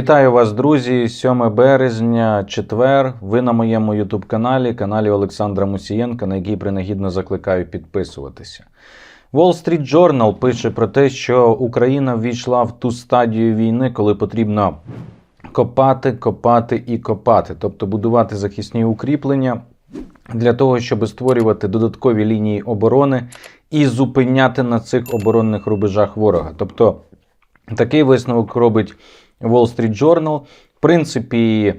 Вітаю вас, друзі! 7 березня, четвер. Ви на моєму youtube каналі, каналі Олександра Мусієнка, на який принагідно закликаю підписуватися. Wall Street Journal пише про те, що Україна ввійшла в ту стадію війни, коли потрібно копати, копати і копати, тобто будувати захисні укріплення для того, щоб створювати додаткові лінії оборони і зупиняти на цих оборонних рубежах ворога. Тобто такий висновок робить Wall Street Journal. В принципі,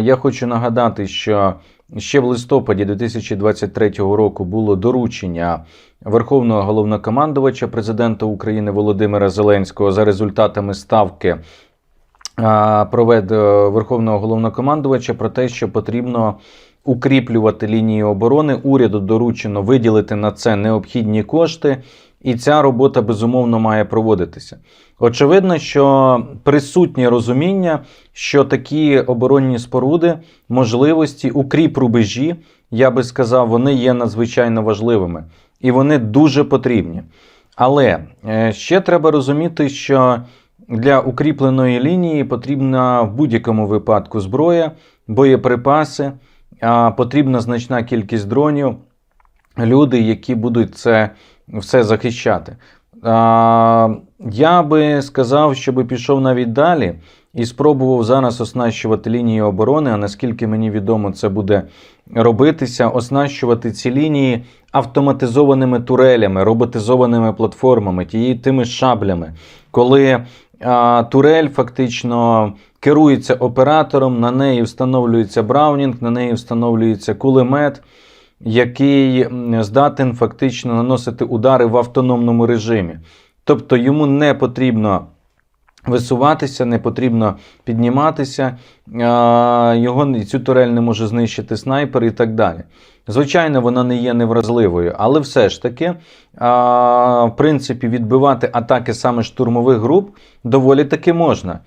я хочу нагадати, що ще в листопаді 2023 року було доручення Верховного головнокомандувача президента України Володимира Зеленського за результатами ставки провед е, Верховного головнокомандувача про те, що потрібно укріплювати лінії оборони. Уряду доручено виділити на це необхідні кошти, і ця робота безумовно має проводитися. Очевидно, що присутнє розуміння, що такі оборонні споруди, можливості, укріп рубежі, я би сказав, вони є надзвичайно важливими і вони дуже потрібні. Але е, ще треба розуміти, що для укріпленої лінії потрібна в будь-якому випадку зброя, боєприпаси, потрібна значна кількість дронів, люди, які будуть це все захищати. А, Я би сказав, щоб пішов навіть далі і спробував зараз оснащувати лінії оборони. А наскільки мені відомо, це буде робитися, оснащувати ці лінії автоматизованими турелями, роботизованими платформами, тією тими шаблями, коли а, турель фактично керується оператором, на неї встановлюється браунінг, на неї встановлюється кулемет який здатен фактично наносити удари в автономному режимі. Тобто йому не потрібно висуватися, не потрібно підніматися, його цю турель не може знищити снайпер і так далі. Звичайно, вона не є невразливою, але все ж таки, в принципі, відбивати атаки саме штурмових груп доволі таки можна.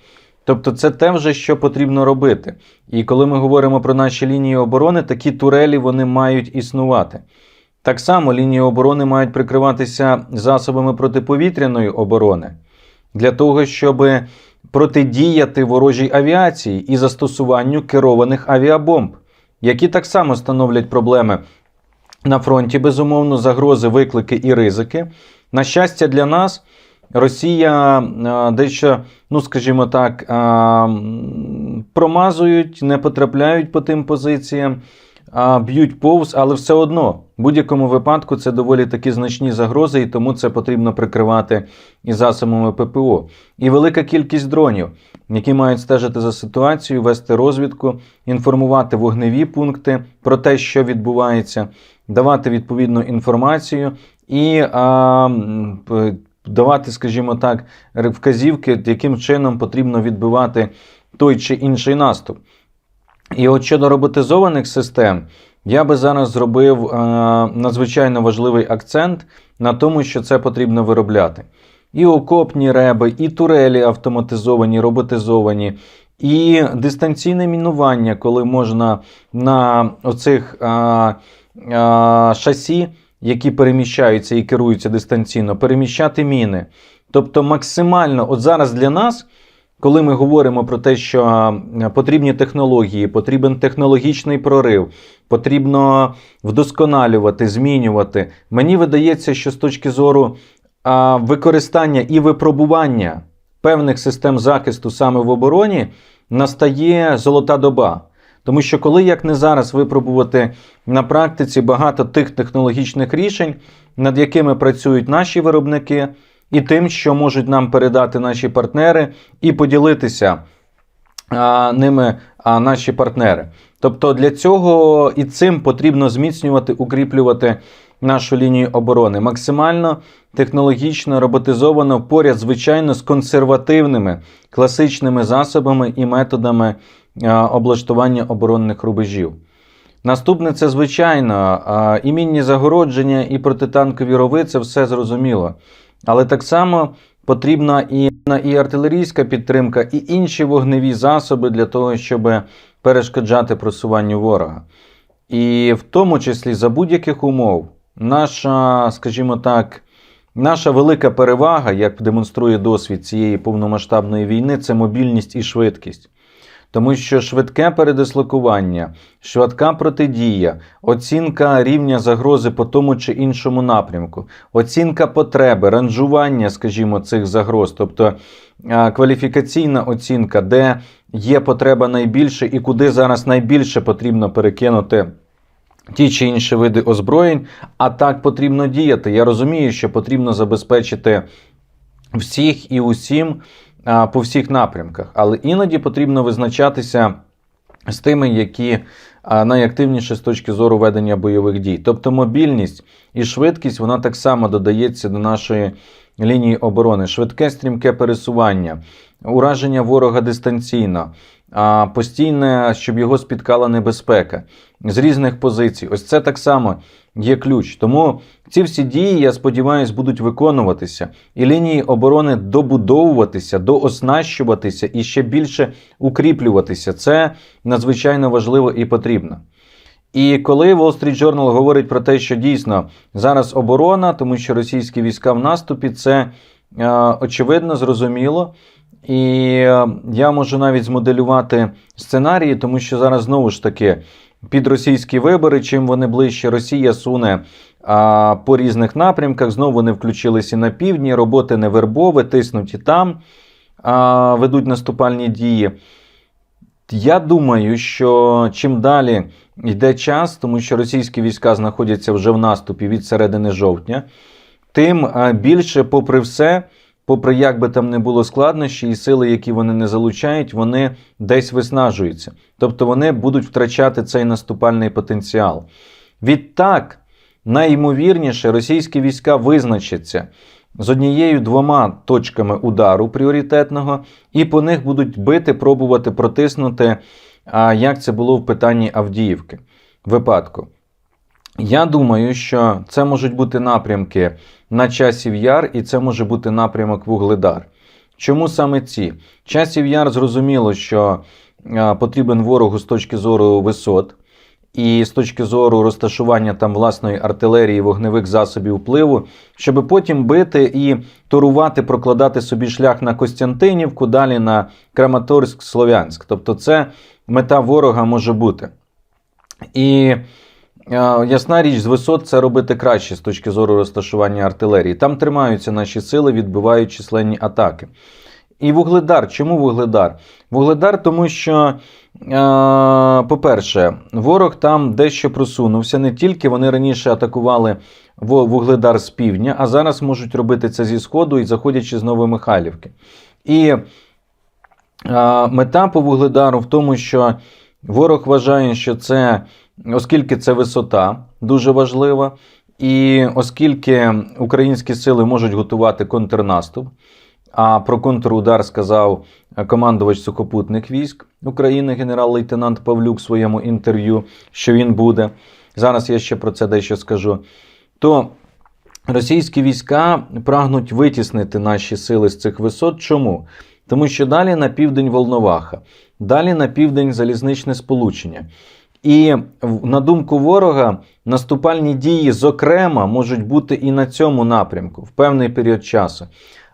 Тобто це те вже, що потрібно робити. І коли ми говоримо про наші лінії оборони, такі турелі вони мають існувати. Так само лінії оборони мають прикриватися засобами протиповітряної оборони для того, щоб протидіяти ворожій авіації і застосуванню керованих авіабомб, які так само становлять проблеми на фронті, безумовно, загрози, виклики і ризики. На щастя, для нас. Росія дещо, ну скажімо так, промазують, не потрапляють по тим позиціям, б'ють повз, але все одно в будь-якому випадку це доволі такі значні загрози, і тому це потрібно прикривати і засобами ППО. І велика кількість дронів, які мають стежити за ситуацією, вести розвідку, інформувати вогневі пункти про те, що відбувається, давати відповідну інформацію і а, давати, скажімо так, вказівки, яким чином потрібно відбивати той чи інший наступ. І от щодо роботизованих систем, я би зараз зробив е, надзвичайно важливий акцент на тому, що це потрібно виробляти. І окопні реби, і турелі автоматизовані, роботизовані, і дистанційне мінування, коли можна на оцих а, а, шасі, які переміщаються і керуються дистанційно, переміщати міни. Тобто максимально, от зараз для нас, коли ми говоримо про те, що потрібні технології, потрібен технологічний прорив, потрібно вдосконалювати, змінювати, мені видається, що з точки зору використання і випробування певних систем захисту саме в обороні настає золота доба. Тому що коли як не зараз випробувати на практиці багато тих технологічних рішень, над якими працюють наші виробники, і тим, що можуть нам передати наші партнери, і поділитися а, ними а, наші партнери. Тобто для цього і цим потрібно зміцнювати, укріплювати нашу лінію оборони максимально технологічно роботизовано поряд, звичайно, з консервативними класичними засобами і методами облаштування оборонних рубежів. Наступне це, звичайно, а, і мінні загородження, і протитанкові рови це все зрозуміло. Але так само потрібна і, і артилерійська підтримка, і інші вогневі засоби для того, щоб перешкоджати просуванню ворога. І в тому числі за будь-яких умов наша, скажімо так, Наша велика перевага, як демонструє досвід цієї повномасштабної війни, це мобільність і швидкість. Тому що швидке передислокування, швидка протидія, оцінка рівня загрози по тому чи іншому напрямку, оцінка потреби, ранжування, скажімо, цих загроз, тобто кваліфікаційна оцінка, де є потреба найбільше і куди зараз найбільше потрібно перекинути ті чи інші види озброєнь, а так потрібно діяти. Я розумію, що потрібно забезпечити всіх і усім по всіх напрямках, але іноді потрібно визначатися з тими, які найактивніші з точки зору ведення бойових дій. Тобто мобільність і швидкість вона так само додається до нашої лінії оборони, швидке стрімке пересування, ураження ворога дистанційно, постійне, щоб його спіткала небезпека з різних позицій. Ось це так само є ключ. Тому ці всі дії, я сподіваюся, будуть виконуватися, і лінії оборони добудовуватися, дооснащуватися і ще більше укріплюватися. Це надзвичайно важливо і потрібно. І коли Wall Street Journal говорить про те, що дійсно зараз оборона, тому що російські війська в наступі, це е, очевидно, зрозуміло. І е, я можу навіть змоделювати сценарії, тому що зараз знову ж таки під російські вибори, чим вони ближче, Росія суне а, по різних напрямках. Знову вони включилися на півдні, роботи не вербове, тиснуть і там, а, ведуть наступальні дії. Я думаю, що чим далі йде час, тому що російські війська знаходяться вже в наступі від середини жовтня, тим більше, попри все, попри як би там не було складнощі, і сили, які вони не залучають, вони десь виснажуються. Тобто вони будуть втрачати цей наступальний потенціал. Відтак, найімовірніше, російські війська визначаться з однією двома точками удару пріоритетного, і по них будуть бити, пробувати протиснути, як це було в питанні Авдіївки випадку. Я думаю, що це можуть бути напрямки на часів яр, і це може бути напрямок Вугледар. Чому саме ці? Часів яр зрозуміло, що потрібен ворогу з точки зору висот, і з точки зору розташування там власної артилерії, вогневих засобів впливу, щоб потім бити і турувати, прокладати собі шлях на Костянтинівку, далі на Краматорськ, Слов'янськ. Тобто, це мета ворога може бути. І Е, Ясна річ, з висот це робити краще з точки зору розташування артилерії. Там тримаються наші сили, відбивають численні атаки. І Вугледар. Чому Вугледар? Вугледар, тому що, по-перше, ворог там дещо просунувся. Не тільки вони раніше атакували Вугледар з півдня, а зараз можуть робити це зі сходу і заходячи з Новомихайлівки. І мета по Вугледару в тому, що ворог вважає, що це оскільки це висота дуже важлива, і оскільки українські сили можуть готувати контрнаступ, а про контрудар сказав командувач сухопутних військ України, генерал-лейтенант Павлюк в своєму інтерв'ю, що він буде. Зараз я ще про це дещо скажу. То російські війська прагнуть витіснити наші сили з цих висот. Чому? Тому що далі на південь Волноваха, далі на південь залізничне сполучення. І на думку ворога, наступальні дії, зокрема, можуть бути і на цьому напрямку в певний період часу.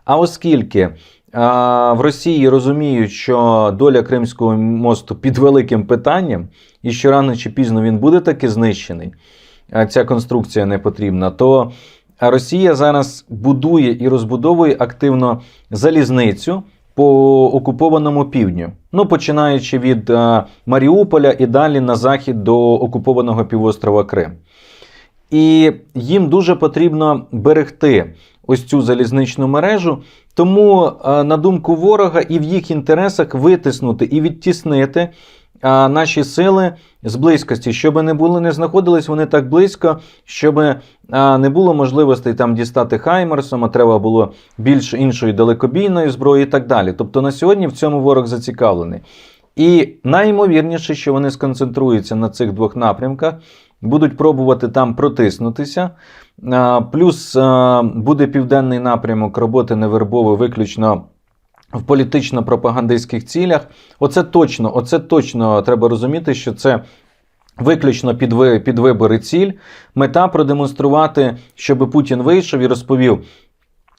А оскільки а, в Росії розуміють, що доля Кримського мосту під великим питанням, і що рано чи пізно він буде таки знищений, а ця конструкція не потрібна, то Росія зараз будує і розбудовує активно залізницю по окупованому півдню. Ну, починаючи від е, Маріуполя і далі на захід до окупованого півострова Крим. І їм дуже потрібно берегти ось цю залізничну мережу. Тому, а, на думку ворога, і в їх інтересах витиснути і відтіснити а, наші сили з близькості, щоб не були, не знаходились вони так близько, щоб не було можливостей там дістати Хаймерсом, а треба було більш іншої далекобійної зброї і так далі. Тобто на сьогодні в цьому ворог зацікавлений. І найімовірніше, що вони сконцентруються на цих двох напрямках, будуть пробувати там протиснутися. Плюс буде південний напрямок роботи невербової виключно в політично-пропагандистських цілях. Оце точно, оце точно треба розуміти, що це. Виключно під, ви- під вибори ціль, мета продемонструвати, щоб Путін вийшов і розповів: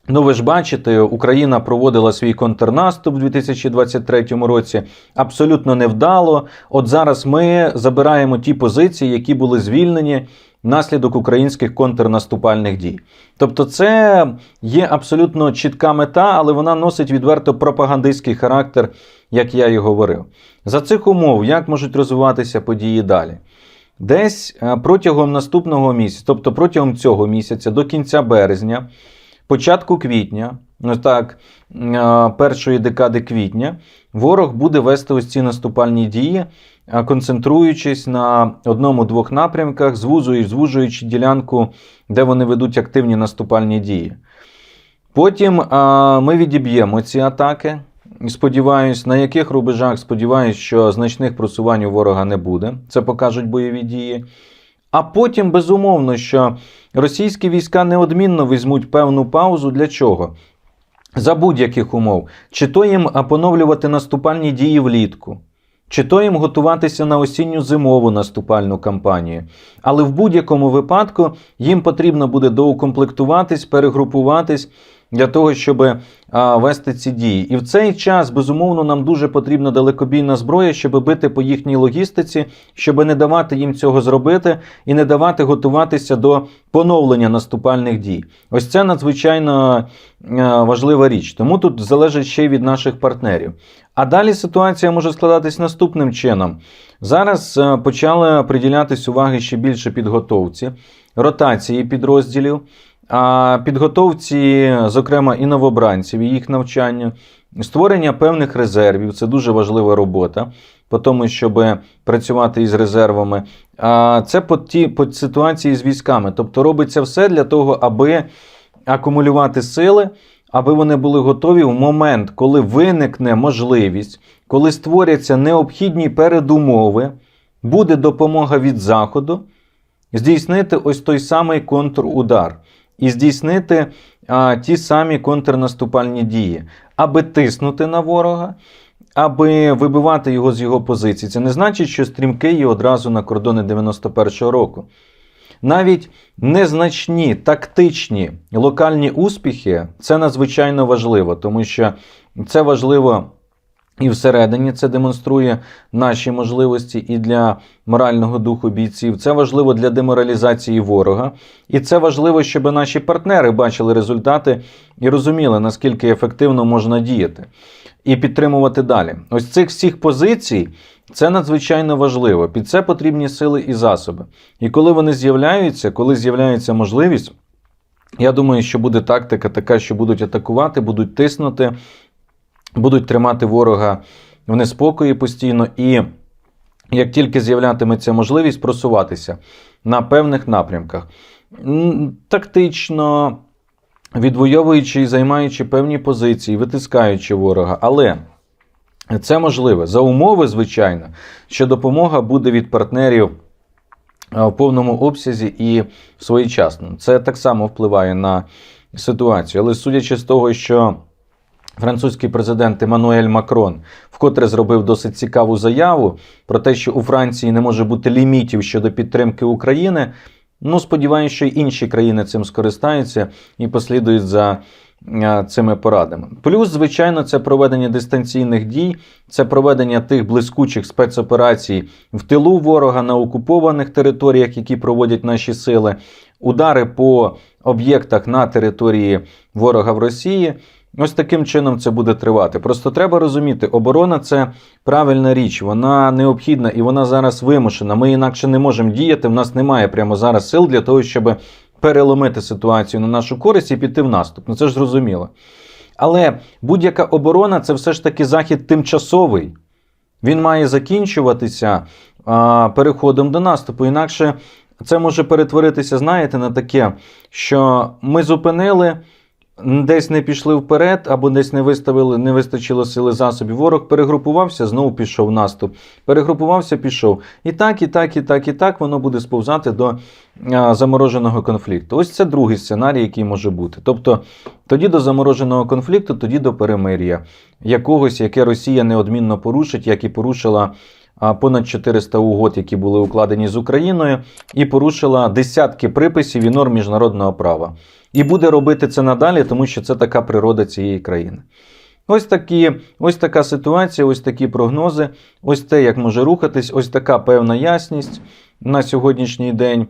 Ну, ви ж бачите, Україна проводила свій контрнаступ у 2023 році абсолютно невдало. От зараз ми забираємо ті позиції, які були звільнені внаслідок українських контрнаступальних дій. Тобто, це є абсолютно чітка мета, але вона носить відверто пропагандистський характер, як я і говорив. За цих умов, як можуть розвиватися події далі? Десь е, протягом наступного місяця, тобто протягом цього місяця, до кінця березня, початку квітня, ну так, е, першої декади квітня, ворог буде вести ось ці наступальні дії, е, концентруючись на одному-двох напрямках, звузуючи, звужуючи ділянку, де вони ведуть активні наступальні дії. Потім а, ми відіб'ємо ці атаки. Сподіваюсь, на яких рубежах сподіваюсь, що значних просувань у ворога не буде. Це покажуть бойові дії. А потім, безумовно, що російські війська неодмінно візьмуть певну паузу. Для чого? За будь-яких умов. Чи то їм поновлювати наступальні дії влітку, чи то їм готуватися на осінню зимову наступальну кампанію. Але в будь-якому випадку їм потрібно буде доукомплектуватись, перегрупуватись для того, щоб а, вести ці дії. І в цей час, безумовно, нам дуже потрібна далекобійна зброя, щоб бити по їхній логістиці, щоб не давати їм цього зробити і не давати готуватися до поновлення наступальних дій. Ось це надзвичайно а, важлива річ. Тому тут залежить ще й від наших партнерів. А далі ситуація може складатись наступним чином. Зараз е, почали приділятись уваги ще більше підготовці, ротації підрозділів, а підготовці, зокрема, і новобранців, і їх навчанню, створення певних резервів це дуже важлива робота, по тому, щоб працювати із резервами. А це по ті по ситуації з військами. Тобто робиться все для того, аби акумулювати сили. Аби вони були готові в момент, коли виникне можливість, коли створяться необхідні передумови, буде допомога від Заходу, здійснити ось той самий контрудар і здійснити а, ті самі контрнаступальні дії, аби тиснути на ворога, аби вибивати його з його позицій. Це не значить, що стрімкий є одразу на кордони 91-го року. Навіть незначні тактичні локальні успіхи це надзвичайно важливо, тому що це важливо і всередині це демонструє наші можливості і для морального духу бійців. Це важливо для деморалізації ворога, і це важливо, щоб наші партнери бачили результати і розуміли, наскільки ефективно можна діяти і підтримувати далі. Ось цих всіх позицій. Це надзвичайно важливо. Під це потрібні сили і засоби. І коли вони з'являються, коли з'являється можливість, я думаю, що буде тактика така, що будуть атакувати, будуть тиснути, будуть тримати ворога в неспокої постійно. І як тільки з'являтиметься можливість просуватися на певних напрямках, тактично відвоюючи і займаючи певні позиції, витискаючи ворога. Але. Це можливе за умови, звичайно, що допомога буде від партнерів в повному обсязі і своєчасно. Це так само впливає на ситуацію. Але судячи з того, що французький президент Еммануель Макрон вкотре зробив досить цікаву заяву про те, що у Франції не може бути лімітів щодо підтримки України. Ну, сподіваюся, що й інші країни цим скористаються і послідують за цими порадами. Плюс, звичайно, це проведення дистанційних дій, це проведення тих блискучих спецоперацій в тилу ворога на окупованих територіях, які проводять наші сили, удари по об'єктах на території ворога в Росії. Ось таким чином це буде тривати. Просто треба розуміти, оборона це правильна річ, вона необхідна і вона зараз вимушена. Ми інакше не можемо діяти. В нас немає прямо зараз сил для того, щоб переломити ситуацію на нашу користь і піти в наступ. Ну це ж зрозуміло. Але будь-яка оборона це все ж таки захід тимчасовий. Він має закінчуватися а, переходом до наступу. Інакше це може перетворитися, знаєте, на таке, що ми зупинили десь не пішли вперед, або десь не виставили, не вистачило сили засобів. Ворог перегрупувався, знову пішов наступ. Перегрупувався, пішов. І так, і так, і так, і так воно буде сповзати до замороженого конфлікту. Ось це другий сценарій, який може бути. Тобто тоді до замороженого конфлікту, тоді до перемир'я якогось, яке Росія неодмінно порушить, як і порушила понад 400 угод, які були укладені з Україною, і порушила десятки приписів і норм міжнародного права. І буде робити це надалі, тому що це така природа цієї країни. Ось, такі, ось така ситуація, ось такі прогнози, ось те, як може рухатись, ось така певна ясність на сьогоднішній день,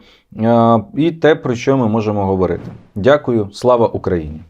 і те, про що ми можемо говорити. Дякую, слава Україні!